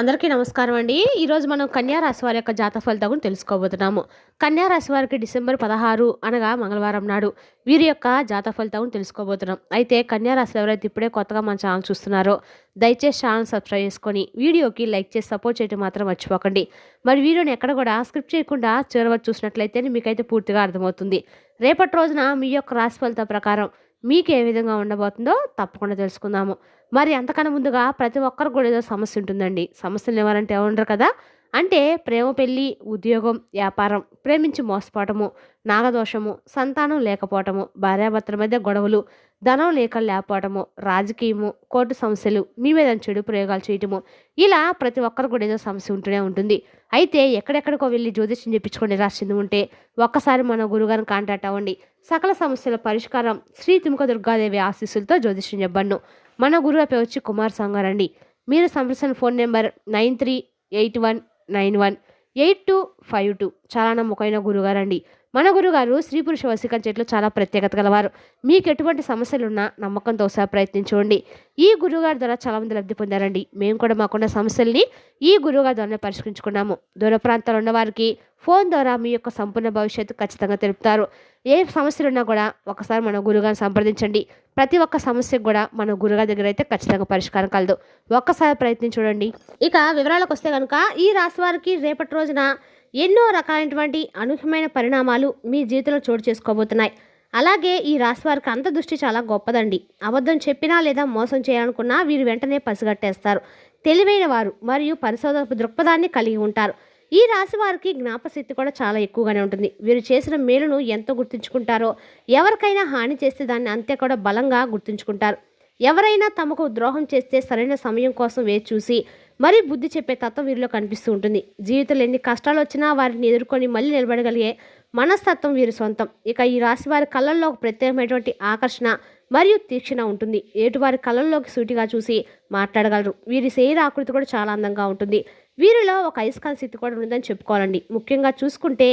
అందరికీ నమస్కారం అండి. ఈరోజు మనం కన్యా రాశి వారి యొక్క జాత ఫలితాలను గురించి తెలుసుకోబోతున్నాము. కన్యా రాశి వారికి డిసెంబర్ పదహారు అనగా మంగళవారం నాడు వీరి యొక్క జాత ఫలితాలను గురించి తెలుసుకోబోతున్నాం. అయితే కన్యా ఎవరైతే ఇప్పుడే కొత్తగా మన ఛానల్ చూస్తున్నారో దయచేసి ఛానల్ సబ్స్క్రైబ్ చేసుకొని వీడియోకి లైక్ చేసి సపోర్ట్ చేయడం మాత్రం మర్చిపోకండి. మరి వీడియోని ఎక్కడ కూడా స్క్రిప్ట్ చేయకుండా చివరి చూసినట్లయితే మీకైతే పూర్తిగా అర్థమవుతుంది. రేపటి రోజున మీ యొక్క రాశి ఫలితం ప్రకారం మీకు ఏ విధంగా ఉండబోతుందో తప్పకుండా తెలుసుకుందాము. మరి అంతకన్నా ముందుగా ప్రతి ఒక్కరికి కూడా ఏదో సమస్య ఉంటుందండి. సమస్యలు ఎవరంటే ఉండరు కదా. అంటే ప్రేమ పెళ్ళి ఉద్యోగం వ్యాపారం ప్రేమించి మోసపోవటము నాగదోషము సంతానం లేకపోవటము భార్యాభర్తల మధ్య గొడవలు ధనం లేక లేకపోవటము రాజకీయము కోర్టు సమస్యలు మీ మీద చెడు ప్రయోగాలు చేయటము ఇలా ప్రతి ఒక్కరు కూడా ఏదో సమస్య ఉంటూనే ఉంటుంది. అయితే ఎక్కడెక్కడికో వెళ్ళి జ్యోతిష్యం చెప్పించుకొని రాసింది ఉంటే ఒక్కసారి మన గురుగారిని కాంటాక్ట్ అవ్వండి. సకల సమస్యల పరిష్కారం శ్రీ తిముఖ దుర్గాదేవి ఆశీస్సులతో జ్యోతిష్యం చెప్పండు. మన గురువు పేరు వచ్చి కుమార్ సంగారండి. మీరు సంప్రదించిన phone number nine three eight one nine one eight two five two. చాలా నమ్మకమైన గురుగారండి మన గురుగారు స్త్రీ పురుష వశీకరణ చెట్లు చాలా ప్రత్యేకత గలవారు. మీకు ఎటువంటి సమస్యలున్నా నమ్మకంతో ఒకసారి ప్రయత్నించండి. ఈ గురుగారి ద్వారా చాలా మంది లబ్ధి పొందారండి. మేము కూడా మాకున్న సమస్యల్ని ఈ గురువుగారి ద్వారా పరిష్కరించుకున్నాము. దూర ప్రాంతాలు ఉన్నవారికి ఫోన్ ద్వారా మీ యొక్క సంపూర్ణ భవిష్యత్తు ఖచ్చితంగా తెలుపుతారు. ఏ సమస్యలు ఉన్నా కూడా ఒకసారి మన గురుగారిని సంప్రదించండి. ప్రతి ఒక్క సమస్యకు కూడా మన గురుగారి దగ్గర అయితే ఖచ్చితంగా పరిష్కారం కలదు. ఒక్కసారి ప్రయత్నం చూడండి. ఇక వివరాలకు వస్తే కనుక ఈ రాశి వారికి రేపటి రోజున ఎన్నో రకాలైనటువంటి అనూహ్యమైన పరిణామాలు మీ జీవితంలో చోటు చేసుకోబోతున్నాయి. అలాగే ఈ రాశి వారికి అంత దృష్టి చాలా గొప్పదండి. అబద్ధం చెప్పినా లేదా మోసం చేయాలనుకున్నా వీరు వెంటనే పసిగట్టేస్తారు. తెలివైన వారు మరియు పరిశోధన దృక్పథాన్ని కలిగి ఉంటారు. ఈ రాశి వారికి జ్ఞాపశక్తి కూడా చాలా ఎక్కువగానే ఉంటుంది. వీరు చేసిన మేలును ఎంతో గుర్తుంచుకుంటారో ఎవరికైనా హాని చేస్తే దాన్ని అంతే కూడా బలంగా గుర్తుంచుకుంటారు. ఎవరైనా తమకు ద్రోహం చేస్తే సరైన సమయం కోసం వేచి చూసి మరీ బుద్ధి చెప్పే తత్వం వీరిలో కనిపిస్తూ ఉంటుంది. జీవితంలో ఎన్ని కష్టాలు వచ్చినా వారిని ఎదుర్కొని మళ్ళీ నిలబడగలిగే మనస్తత్వం వీరి సొంతం. ఇక ఈ రాశి వారి కళ్ళల్లో ఒక ప్రత్యేకమైనటువంటి ఆకర్షణ మరియు తీక్షణ ఉంటుంది. ఏటువారి కళ్ళల్లోకి సూటిగా చూసి మాట్లాడగలరు. వీరి శరీర ఆకృతి కూడా చాలా అందంగా ఉంటుంది. వీరిలో ఒక అయస్కాల స్థితి కూడా ఉందని చెప్పుకోవాలండి. ముఖ్యంగా చూసుకుంటే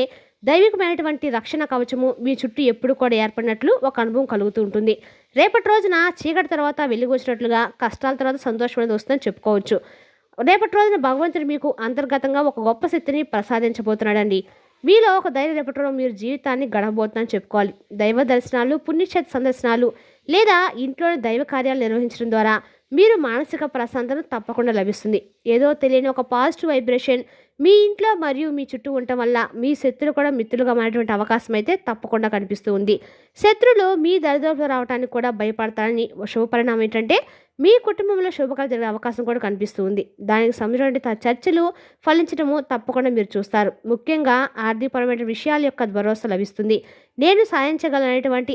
దైవికమైనటువంటి రక్షణ కవచము మీ చుట్టూ ఎప్పుడు కూడా ఏర్పడినట్లు ఒక అనుభవం కలుగుతూ ఉంటుంది. రేపటి రోజున చీకటి తర్వాత వెలుగు వచ్చినట్లుగా కష్టాల తర్వాత సంతోషం అనేది వస్తుందని చెప్పుకోవచ్చు. రేపటి రోజున భగవంతుడు మీకు అంతర్గతంగా ఒక గొప్ప శక్తిని ప్రసాదించబోతున్నాడండి. మీలో ఒక ధైర్య రేపటిలో మీరు జీవితాన్ని గడవబోతున్నారని చెప్పుకోవాలి. దైవ దర్శనాలు పుణ్యక్షేత్ర సందర్శనాలు లేదా ఇంట్లోని దైవ కార్యాలు నిర్వహించడం ద్వారా మీరు మానసిక ప్రశాంతత తప్పకుండా లభిస్తుంది. ఏదో తెలియని ఒక పాజిటివ్ వైబ్రేషన్ మీ ఇంట్లో మరియు మీ చుట్టూ ఉండటం వల్ల మీ శత్రులు కూడా మిత్రులుగా మారేటువంటి అవకాశం అయితే తప్పకుండా కనిపిస్తూ ఉంది. శత్రులు మీ దరిదాపులు రావడానికి కూడా భయపడతారని శుభపరిణామం ఏంటంటే మీ కుటుంబంలో శుభకాలు జరిగే అవకాశం కూడా కనిపిస్తూ ఉంది. దానికి సంబంధించిన చర్చలు ఫలించడము తప్పకుండా మీరు చూస్తారు. ముఖ్యంగా ఆర్థికపరమైన విషయాల యొక్క భరోసా లభిస్తుంది. నేను సాయం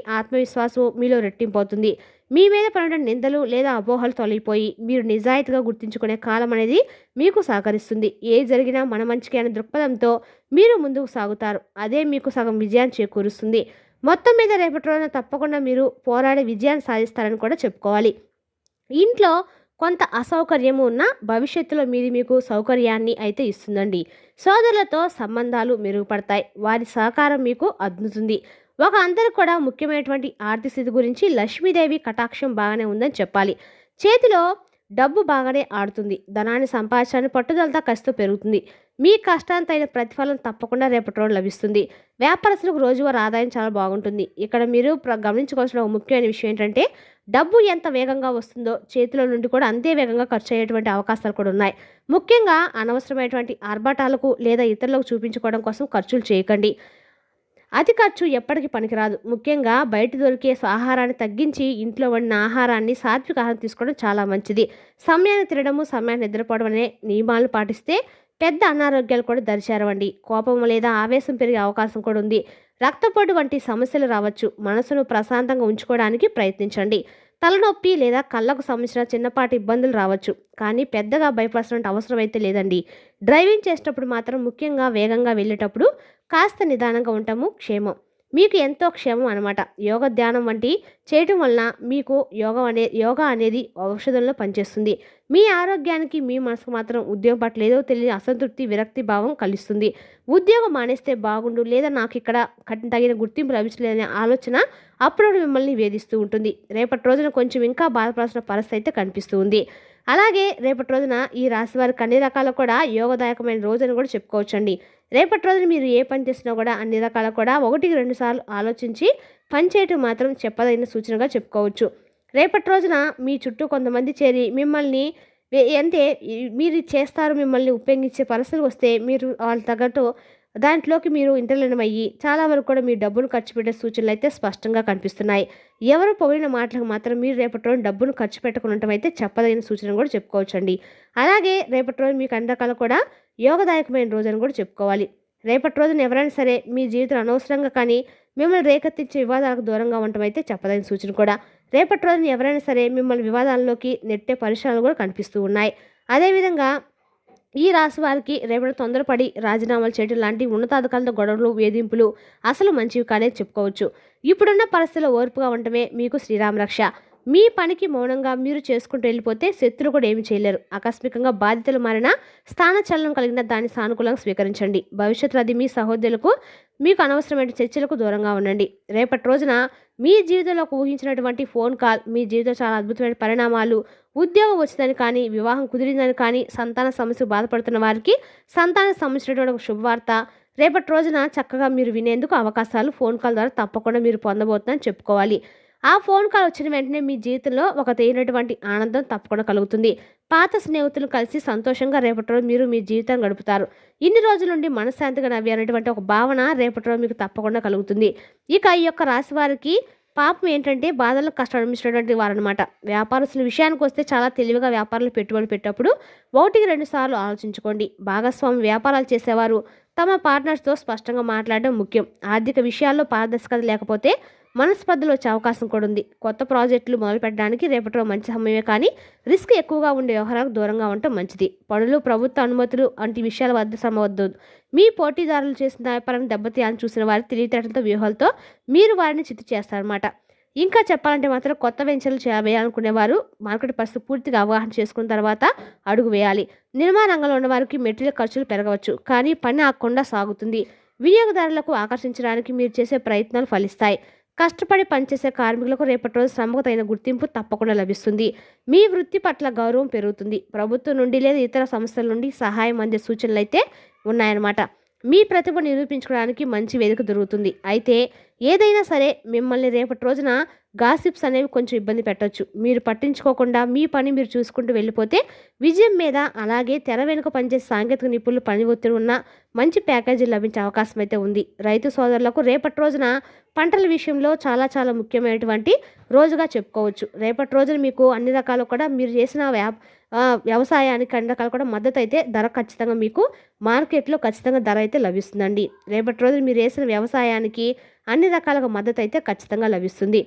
ఆత్మవిశ్వాసం మీలో రెట్టింపవుతుంది మీ మీద పడిన నిందలు లేదా అపోహలు తొలగిపోయి మీరు నిజాయితీగా గుర్తించుకునే కాలం అనేది మీకు సహకరిస్తుంది. ఏ జరిగినా మన మంచికి అనే దృక్పథంతో మీరు ముందుకు సాగుతారు. అదే మీకు సగం విజయాన్ని చేకూరుస్తుంది. మొత్తం మీద రేపటి రోజున తప్పకుండా మీరు పోరాడే విజయాన్ని సాధిస్తారని కూడా చెప్పుకోవాలి. ఇంట్లో కొంత అసౌకర్యము ఉన్న భవిష్యత్తులో మీది మీకు సౌకర్యాన్ని అయితే ఇస్తుందండి. సోదరులతో సంబంధాలు మెరుగుపడతాయి. వారి సహకారం మీకు అందుతుంది. ఒక అందరికి కూడా ముఖ్యమైనటువంటి ఆర్థిక స్థితి గురించి లక్ష్మీదేవి కటాక్షం బాగానే ఉందని చెప్పాలి. చేతిలో డబ్బు బాగానే ఆడుతుంది. ధనాన్ని సంపాదించడానికి పట్టుదలతో కసితో పెరుగుతుంది. మీ కష్టానికి ప్రతిఫలం తప్పకుండా రేపటి రోజు లభిస్తుంది. వ్యాపారస్తులకు రోజువారీ ఆదాయం చాలా బాగుంటుంది. ఇక్కడ మీరు గమనించుకోవాల్సిన ఒక ముఖ్యమైన విషయం ఏంటంటే డబ్బు ఎంత వేగంగా వస్తుందో చేతిలో నుండి కూడా అంతే వేగంగా ఖర్చు అయ్యేటువంటి అవకాశాలు కూడా ఉన్నాయి. ముఖ్యంగా అనవసరమైనటువంటి ఆర్భాటాలకు లేదా ఇతరులకు చూపించుకోవడం కోసం ఖర్చులు చేయకండి. అతి ఖర్చు ఎప్పటికీ పనికిరాదు. ముఖ్యంగా బయట దొరికే ఆహారాన్ని తగ్గించి ఇంట్లో వండిన ఆహారాన్ని సాత్విక ఆహారం తీసుకోవడం చాలా మంచిది. సమయాన్ని తినడము సమయాన్ని నిద్రపోవడం అనే నియమాలను పాటిస్తే పెద్ద అనారోగ్యాలు కూడా దరిచేరవండి. కోపం లేదా ఆవేశం పెరిగే అవకాశం కూడా ఉంది. రక్తపోటు వంటి సమస్యలు రావచ్చు. మనసును ప్రశాంతంగా ఉంచుకోవడానికి ప్రయత్నించండి. తలనొప్పి లేదా కళ్ళకు సంబంధించిన చిన్నపాటి ఇబ్బందులు రావచ్చు. కానీ పెద్దగా భయపడాల్సిన అవసరం అయితే లేదండి. డ్రైవింగ్ చేసేటప్పుడు మాత్రం ముఖ్యంగా వేగంగా వెళ్ళేటప్పుడు కాస్త నిదానంగా ఉండటము క్షేమం. మీకు ఎంతో క్షేమం అనమాట యోగ ధ్యానం వంటి చేయటం వలన మీకు యోగం అనే యోగా అనేది ఔషధంలో పనిచేస్తుంది. మీ ఆరోగ్యానికి మీ మనసుకు మాత్రం ఉద్యోగం పట్ల ఏదో తెలియని అసంతృప్తి విరక్తి భావం కలుస్తుంది. ఉద్యోగం మానేస్తే బాగుండు లేదా నాకు ఇక్కడ కట్టిన తగిన గుర్తింపు లభించలేదనే ఆలోచన అప్పుడు మిమ్మల్ని వేధిస్తూ ఉంటుంది. రేపటి రోజున కొంచెం ఇంకా బాధపడాల్సిన పరిస్థితి అయితే కనిపిస్తూ ఉంది. అలాగే రేపటి రోజున ఈ రాశి వారికి అన్ని రకాలు కూడా యోగదాయకమైన రోజు అని కూడా చెప్పుకోవచ్చండి. రేపటి రోజున మీరు ఏ పని చేసినా కూడా అన్ని రకాల కూడా ఒకటికి రెండు సార్లు ఆలోచించి పని చేయటం మాత్రం చెప్పదగిన సూచనగా చెప్పుకోవచ్చు. రేపటి రోజున మీ చుట్టూ కొంతమంది చేరి మిమ్మల్ని అంటే మీరు చేస్తారు మిమ్మల్ని ఉపయోగించే పరిస్థితులు వస్తే మీరు వాళ్ళ తగ్గట్టు దాంట్లోకి మీరు ఇంటర్లీనం అయ్యి చాలా వరకు కూడా మీ డబ్బును ఖర్చు పెట్టే సూచనలు అయితే స్పష్టంగా కనిపిస్తున్నాయి. ఎవరు పొగిడిన మాటలకు మాత్రం మీరు రేపటి రోజు డబ్బును ఖర్చు పెట్టకుండా అయితే చెప్పదగిన సూచన కూడా చెప్పుకోవచ్చండి. అలాగే రేపటి రోజు మీకు అన్ని కూడా యోగదాయకమైన రోజు అని కూడా చెప్పుకోవాలి. రేపటి రోజున ఎవరైనా సరే మీ జీవితం అనవసరంగా కానీ మిమ్మల్ని రేకెత్తించే వివాదాలకు దూరంగా ఉండటం అయితే చెప్పదగిన సూచన కూడా. రేపటి రోజున ఎవరైనా సరే మిమ్మల్ని వివాదాల్లోకి నెట్టే పరిశ్రమలు కూడా కనిపిస్తూ ఉన్నాయి. అదేవిధంగా ఈ రాశి వారికి రేపటి తొందరపడి రాజీనామాలు చేయడం లాంటి ఉన్నతాధికారులతో గొడవలు వేధింపులు అసలు మంచివి కానే చెప్పుకోవచ్చు. ఇప్పుడున్న పరిస్థితుల్లో ఓర్పుగా ఉండటమే మీకు శ్రీరామ రక్ష మీ పనికి మౌనంగా మీరు చేసుకుంటూ వెళ్ళిపోతే శత్రువు కూడా ఏమి చేయలేరు. ఆకస్మికంగా బాధ్యతలు మారిన స్థానచలనం కలిగిన దాన్ని సానుకూలంగా స్వీకరించండి. భవిష్యత్తులో అది మీ సహోదరులకు మీకు అనవసరమైన చర్చలకు దూరంగా ఉండండి. రేపటి రోజున మీ జీవితంలో ఊహించినటువంటి ఫోన్ కాల్ మీ జీవితం చాలా అద్భుతమైన పరిణామాలు ఉద్యోగం వచ్చిందని కానీ వివాహం కుదిరిందని కానీ సంతాన సమస్యకు బాధపడుతున్న వారికి సంతానం సంబంధించినటువంటి ఒక శుభవార్త రేపటి రోజున చక్కగా మీరు వినేందుకు అవకాశాలు ఫోన్ కాల్ ద్వారా తప్పకుండా మీరు పొందబోతున్నారని చెప్పుకోవాలి. ఆ ఫోన్ కాల్ వచ్చిన వెంటనే మీ జీవితంలో ఒక తేనటువంటి ఆనందం తప్పకుండా కలుగుతుంది. పాత స్నేహితులు కలిసి సంతోషంగా రేపటి రోజు మీరు మీ జీవితాన్ని గడుపుతారు. ఇన్ని రోజుల నుండి మనశ్శాంతిగా నవ్వి అనేటువంటి ఒక భావన రేపటి రోజు మీకు తప్పకుండా కలుగుతుంది. ఇక ఈ యొక్క రాశి వారికి పాపం ఏంటంటే బాధలకు కష్టాలు అనుభవించినటువంటి వారనమాట వ్యాపారస్తుల విషయానికి వస్తే చాలా తెలివిగా వ్యాపారాలు పెట్టుబడి పెట్టేటప్పుడు ఒకటికి రెండు సార్లు ఆలోచించుకోండి. భాగస్వామి వ్యాపారాలు చేసేవారు తమ పార్ట్నర్స్తో స్పష్టంగా మాట్లాడడం ముఖ్యం. ఆర్థిక విషయాల్లో పారదర్శకత లేకపోతే మనస్పర్ధలు వచ్చే అవకాశం కూడా ఉంది. కొత్త ప్రాజెక్టులు మొదలు పెట్టడానికి రేపటిలో మంచి సమయమే కానీ రిస్క్ ఎక్కువగా ఉండే వ్యవహారాలకు దూరంగా ఉండటం మంచిది. పనులు ప్రభుత్వ అనుమతులు వంటి విషయాల వద్ద శ్రమవద్దు మీ పోటీదారులు చేసిన వ్యాపారం దెబ్బతీయాలని చూసిన వారి తెలివితేటలతో వ్యూహాలతో మీరు వారిని చిత్తు చేస్తారన్నమాట. ఇంకా చెప్పాలంటే మాత్రం కొత్త వెంచర్లు చే- వేయాలనుకునేవారు మార్కెట్ పరిస్థితి పూర్తిగా అవగాహన చేసుకున్న తర్వాత అడుగు వేయాలి. నిర్మాణ రంగంలో ఉన్న వారికి మెటీరియల్ ఖర్చులు పెరగవచ్చు. కానీ పని ఆగకుండా సాగుతుంది. వినియోగదారులకు ఆకర్షించడానికి మీరు చేసే ప్రయత్నాలు ఫలిస్తాయి. కష్టపడి పనిచేసే కార్మికులకు రేపటి రోజు శ్రమకు తగిన గుర్తింపు తప్పకుండా లభిస్తుంది. మీ వృత్తి పట్ల గౌరవం పెరుగుతుంది. ప్రభుత్వం నుండి లేదా ఇతర సంస్థల నుండి సహాయం అందే సూచనలు అయితే ఉన్నాయన్నమాట. మీ ప్రతిభ నిరూపించుకోవడానికి మంచి వేదిక దొరుకుతుంది. అయితే ఏదైనా సరే మిమ్మల్ని రేపటి రోజున గాసిప్స్ అనేవి కొంచెం ఇబ్బంది పెట్టొచ్చు. మీరు పట్టించుకోకుండా మీ పని మీరు చూసుకుంటూ వెళ్ళిపోతే విజయం మీద అలాగే తెర వెనుక పనిచేసే సాంకేతిక నిపుణులు పని ఒత్తిడి ఉన్న మంచి ప్యాకేజీలు లభించే అవకాశం అయితే ఉంది. రైతు సోదరులకు రేపటి రోజున పంటల విషయంలో చాలా చాలా ముఖ్యమైనటువంటి రోజుగా చెప్పుకోవచ్చు. రేపటి రోజున మీకు అన్ని రకాలు కూడా మీరు చేసిన వ్యాప్ వ్యవసాయానికి అన్ని రకాలు కూడా మద్దతు అయితే ధర ఖచ్చితంగా మీకు మార్కెట్లో ఖచ్చితంగా ధర అయితే లభిస్తుందండి. రేపటి రోజున మీరు వేసిన వ్యవసాయానికి అన్ని రకాలుగా మద్దతు అయితే ఖచ్చితంగా లభిస్తుంది.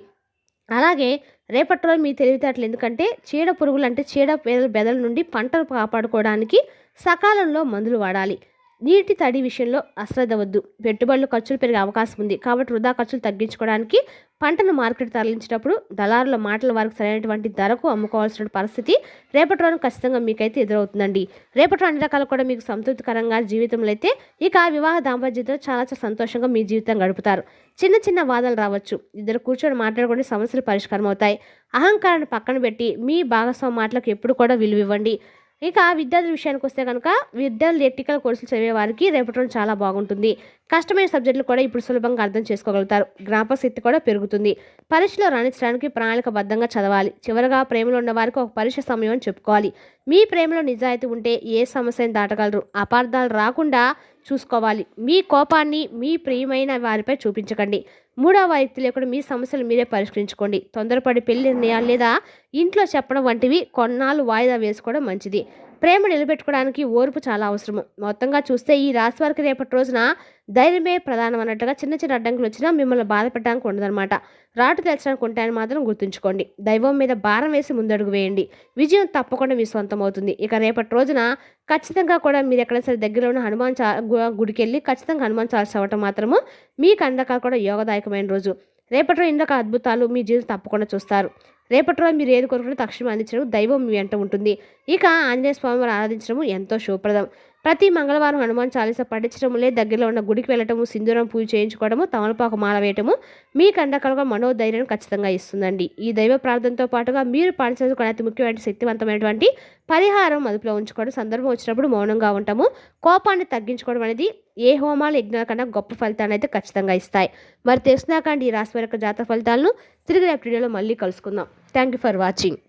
అలాగే రేపటి రోజు మీ తెలివితేటలు ఎందుకంటే చీడ పురుగులు అంటే చీడ బెదల బెదల నుండి పంటలు కాపాడుకోవడానికి సకాలంలో మందులు వాడాలి. నీటి తడి విషయంలో అశ్రద్ధ వద్దు. పెట్టుబడులు ఖర్చులు పెరిగే అవకాశం ఉంది. కాబట్టి వృధా ఖర్చులు తగ్గించుకోవడానికి పంటను మార్కెట్ తరలించేటప్పుడు దళారుల మాటల వారికి సరైనటువంటి ధరకు అమ్ముకోవాల్సిన పరిస్థితి రేపటి రోజు ఖచ్చితంగా మీకైతే ఎదురవుతుందండి. రేపటి రోజు అన్ని రకాలు కూడా మీకు సంతృప్తికరంగా జీవితంలో అయితే ఇక వివాహ దాంపత్యంతో చాలా చాలా సంతోషంగా మీ జీవితం గడుపుతారు. చిన్న చిన్న వాదాలు రావచ్చు. ఇద్దరు కూర్చొని మాట్లాడుకుంటే సమస్యలు పరిష్కారం అవుతాయి అహంకారాన్ని పక్కన పెట్టి మీ భాగస్వామి మాటలకు ఎప్పుడు కూడా విలువ ఇవ్వండి. ఇక విద్యార్థుల విషయానికి వస్తే కనుక విద్యార్థులు ఎట్టికల్ కోర్సులు చదివే వారికి రేపటి రోజు చాలా బాగుంటుంది. కష్టమైన సబ్జెక్టులు కూడా ఇప్పుడు సులభంగా అర్థం చేసుకోగలుగుతారు. జ్ఞాపకశక్తి కూడా పెరుగుతుంది. పరీక్షలో రాణించడానికి ప్రణాళికబద్ధంగా చదవాలి. చివరగా ప్రేమలో ఉన్న వారికి ఒక పరీక్ష సమయం అని చెప్పుకోవాలి. మీ ప్రేమలో నిజాయితీ ఉంటే ఏ సమస్యను దాటగలరు? అపార్థాలు రాకుండా చూసుకోవాలి. మీ కోపాన్ని మీ ప్రియమైన వారిపై చూపించకండి. మూడవ వ్యక్తి లేకుండా మీ సమస్యలు మీరే పరిష్కరించుకోండి. తొందరపడి పెళ్ళి నిర్ణయాలు లేదా ఇంట్లో చెప్పడం వంటివి కొన్నాళ్ళు వాయిదా వేసుకోవడం మంచిది. ప్రేమ నిలబెట్టుకోవడానికి ఓర్పు చాలా అవసరము. మొత్తంగా చూస్తే ఈ రాశి వారికి రేపటి రోజున ధైర్యమే ప్రధానం అన్నట్టుగా చిన్న చిన్న అడ్డంకులు వచ్చినా మిమ్మల్ని బాధ పెట్టడానికి ఉండదన్నమాట. రాటు తెచ్చడానికి ఉంటాయని మాత్రం గుర్తుంచుకోండి. దైవం మీద భారం వేసి ముందడుగు వేయండి. విజయం తప్పకుండా మీ సొంతం అవుతుంది ఇక రేపటి రోజున ఖచ్చితంగా కూడా మీరు ఎక్కడైనా సరే దగ్గరలో ఉన్న హనుమాన్ చా గు- గుడికి వెళ్ళి ఖచ్చితంగా హనుమాన్ చాలీసా అవ్వటం మాత్రము మీ అందక కూడా యోగదాయకమైన రోజు. రేపటి రోజు ఇందాక అద్భుతాలు మీ జీవితం తప్పకుండా చూస్తారు. రేపటి రోజు మీరు ఏది కోరుకుంటే తక్షణం అందించడం దైవం మీ వెంట ఉంటుంది. ఇక ఆంజనేయ స్వామి ఆరాధించడం ఎంతో శుభప్రదం. ప్రతి మంగళవారం హనుమాన్ చాలీస పఠించడం లే దగ్గరలో ఉన్న గుడికి వెళ్ళటము సింధూరం పూజ చేయించుకోవడము తమలపాకు మాల వేయటము మీ కండకలుగా మనోధైర్యం ఖచ్చితంగా ఇస్తుందండి. ఈ దైవ ప్రార్థనతో పాటుగా మీరు పాటించాల్సిన అతి ముఖ్యమైన శక్తివంతమైనటువంటి పరిహారం అదుపులో ఉంచుకోవడం సందర్భం వచ్చినప్పుడు మౌనంగా ఉంటాము. కోపాన్ని తగ్గించుకోవడం అనేది ఏ హోమాలు యజ్ఞాల కన్నా గొప్ప ఫలితాన్ని అయితే ఖచ్చితంగా ఇస్తాయి. మరి తెలిసినాకండి ఈ రాశి వారి యొక్క జాతక ఫలితాలను తిరిగి రేపు వీడియోలో మళ్ళీ కలుసుకుందాం. Thank you for watching